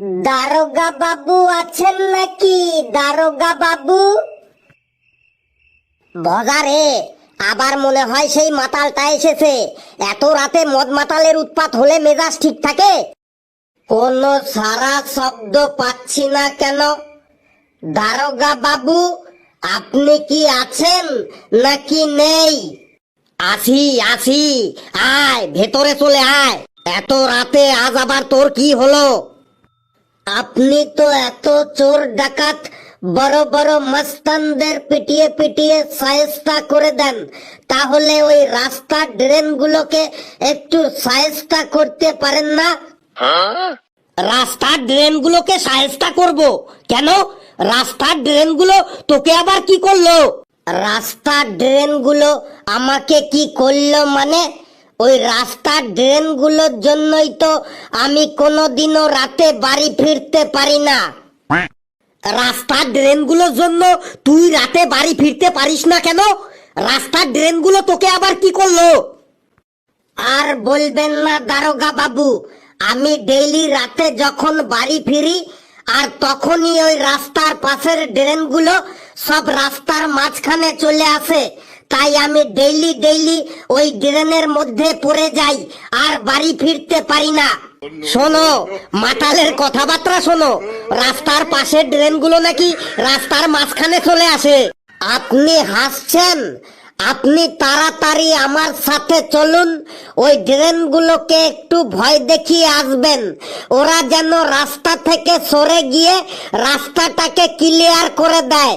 দারোগা বাবু আছেন নাকি? দারোগা বাবু? বজারে, আবার মনে হয় সেই মাতালটা এসেছে। এত রাতে মদ মাতালের উৎপাত হলে মেজাজ ঠিক থাকে? কোনো সারা শব্দ পাচ্ছি না কেন? দারোগা বাবু, আপনি কি আছেন নাকি নেই? আসি আসি, আয়, ভেতরে চলে আয়। এত রাতে আজ আবার তোর কি হলো? আপনি তো এত চোর ডাকাত, বড় বড় মস্তানদের পিটিয়ে পিটিয়ে সায়স্তা করে দেন। তাহলে ওই রাস্তার ড্রেনগুলোকে একটু সায়স্তা করতে পারেন না? রাস্তার ড্রেনগুলোকে সায়স্তা করব? কেন? রাস্তার ড্রেনগুলো তোকে আবার কি করল? রাস্তার ড্রেনগুলো আমাকে কি করল মানে? ওই রাস্তার ড্রেনগুলোর জন্যই তো আমি কোনোদিনও রাতে বাড়ি ফিরতে পারি না। রাস্তার ড্রেনগুলোর জন্য তুই রাতে বাড়ি ফিরতে পারিস না কেন? রাস্তার ড্রেনগুলো তোকে আবার কি করল? আর বলবেন না দারোগা বাবু, আমি ডেইলি রাতে যখন বাড়ি ফিরি আর তখনই ওই রাস্তার পাশের ড্রেনগুলো সব রাস্তার মাঝখানে চলে আসে। তাই আমি ডেইলি ডেইলি ওই ড্রেনের মধ্যে পড়ে যাই, আর বাড়ি ফিরতে পারি না। শোনো, মাতালের কথাবার্তা শোনো। রাস্তার পাশের ড্রেনগুলো নাকি রাস্তার মাঝখানে চলে আসে। আপনি হাসছেন, আপনি তাড়াতাড়ি আমার সাথে চলুন, ওই ড্রেনগুলোকে একটু ভয় দেখিয়ে আসবেন। ওরা যেন রাস্তা থেকে সরে গিয়ে রাস্তাটাকে ক্লিয়ার করে দেয়।